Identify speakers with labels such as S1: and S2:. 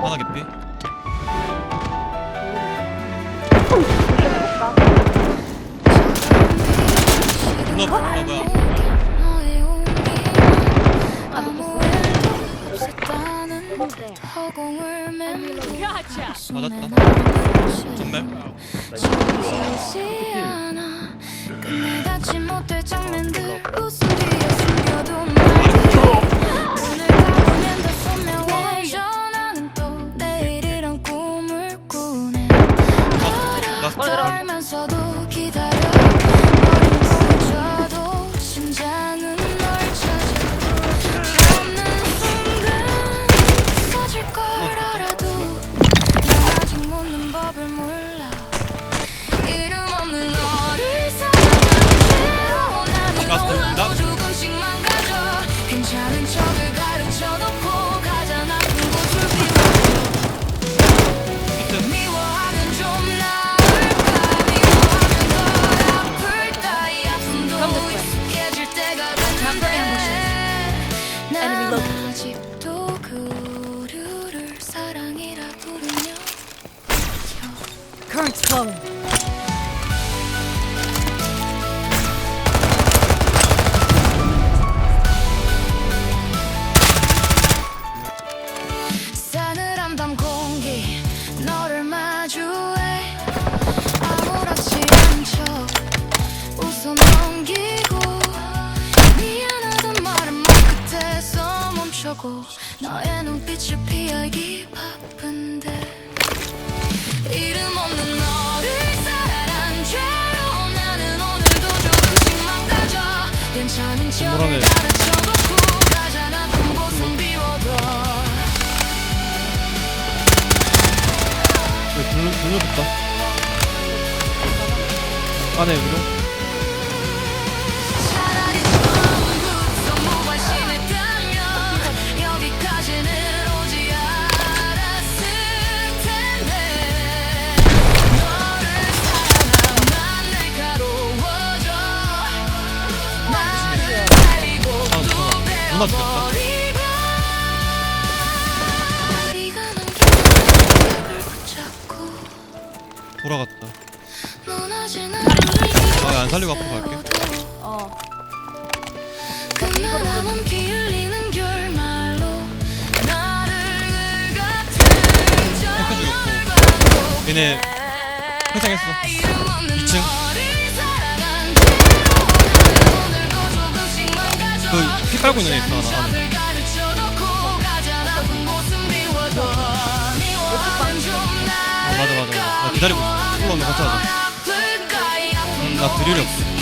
S1: 하나 개피. 너, 너 뭐야 맞았다 정말
S2: 끝내닫지 못할 장면들 웃음 뒤 떨면서도 기다려. 멈춰도 심장은 널 찾아 없는 순간 터질 걸 알아도 난 아직 묻는 법을 몰라. 이름 없는 너를 사랑한 채로 나는
S1: 라스트입니다.
S2: 너와도 조금씩 망가져. 괜찮은 척을 가르쳐 놓고
S3: Current's flowing.
S2: 싸늘한 밤 공기 너를 마주해 아무렇지 않은 척 웃어 넘기고 미안하단 말은 머끝에서 멈춰고 너의 눈빛을 피하기 바쁜데
S1: 왜 불러 불러줬다 안에 위로 누나 죽였다. 돌아갔다 아, 안 살리고 앞으로 갈게.
S3: 어.
S1: 얘네 회장했어 2층 그피 깔고 있는 애 있어 하나 안에 어, 맞아 맞아 나 기다리고 있어. 올라오면 같이 하자 음, 나 드릴이 없어